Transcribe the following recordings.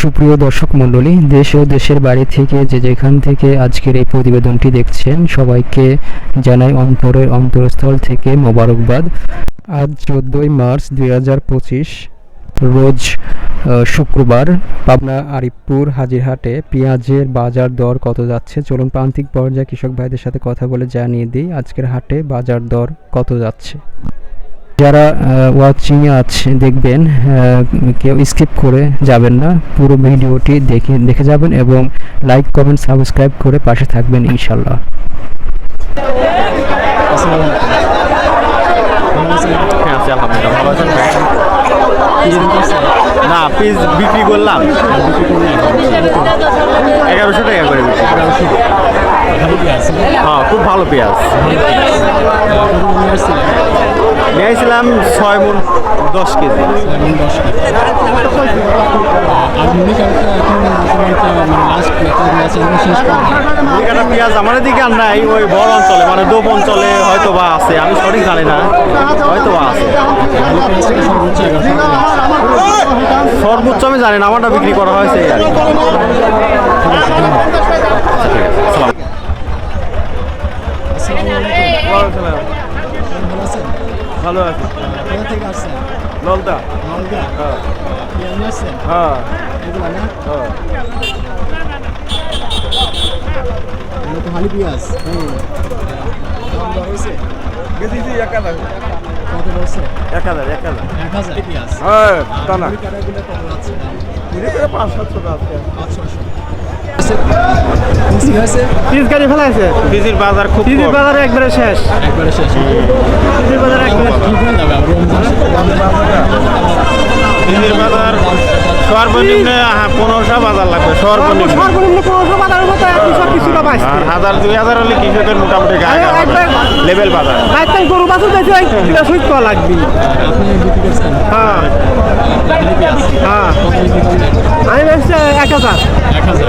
সুপ্রিয় দর্শক মণ্ডলী, দেশ ও দেশের বাড়ি থেকে যে যেখান থেকে আজকের এই প্রতিবেদনটি দেখছেন, সবাইকে জানাই অন্তরের অন্তরস্থল থেকে মোবারকবাদ। আজ চোদ্দোই মার্চ দুই হাজার পঁচিশ, রোজ শুক্রবার পাবনা আরিফপুর হাজিরহাটে পেঁয়াজের বাজার দর কত যাচ্ছে? চলুন প্রান্তিক পর্যায়ে কৃষক ভাইদের সাথে কথা বলে জানিয়ে দিই, আজকের হাটে বাজার দর কত যাচ্ছে? যারা ওয়াচিং আছে, দেখবেন কেউ স্কিপ করে যাবেন না। পুরো ভিডিওটি দেখে দেখে যাবেন এবং লাইক কমেন্ট সাবস্ক্রাইব করে পাশে থাকবেন ইনশাল্লাহ? না পিস বিক্রি করলাম। এগারোশো টাকা করে বিক্রি। হ্যাঁ খুব ভালো পেঁয়াজ। নিয়েছিলাম ছয় মন দশ কেজি এখানে পেঁয়াজ আমাদের দিকে আর নাই ওই বড় অঞ্চলে মানে দোপ অঞ্চলে হয়তো বা আছে আমি সঠিক জানি না হয়তো বা আছে সর্বোচ্চ আমি জানি না আমারটা বিক্রি করা হয়েছে ভালো আছি। ললদা হ্যাঁ। ভালো পেঁয়াজ। গেছি এক হাজার। কত বলছে? এক হাজার এক হাজার। এক হাজার পেঁয়াজ? হ্যাঁ তা না। কত ধীরে করে পাঁচ সাতশো টাকা পাঁচশো ঠিক আছে। পিস গাড়ি ফেলাইছে পিজির বাজার খুব। বাজারে একবারে শেষ। একবারে শেষ। বাজারে একবারে সর্বনিম্ন হ্যাঁ, পনেরোশো বাজার লাগবে সর্বনিম্ন। সর্বনিম্ন পনেরোশো বাজারের মতো এখন সব কিছুটা পাইছে আর হাজার দুই হাজার হলে কৃষকের মোটামুটি গায়ে লেভেল বাজার। রাস্তায় গরু বাছুর ওই কিলো সুইট করা লাগবি। আপনি হ্যাঁ। হ্যাঁ। আমি বেশি এক হাজার। এক হাজার।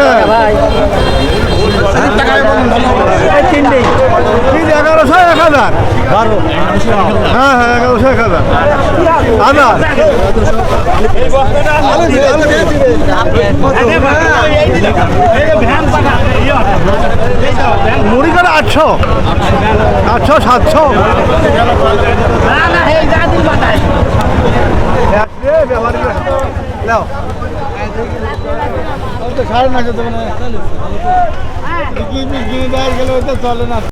তো এগারোশো এক হাজার হ্যাঁ হ্যাঁ এগারোশো এক হাজার হাজার মুড়ি করে আটশো আটশো সাতশো সাড়ে নশো দেবে না চলে না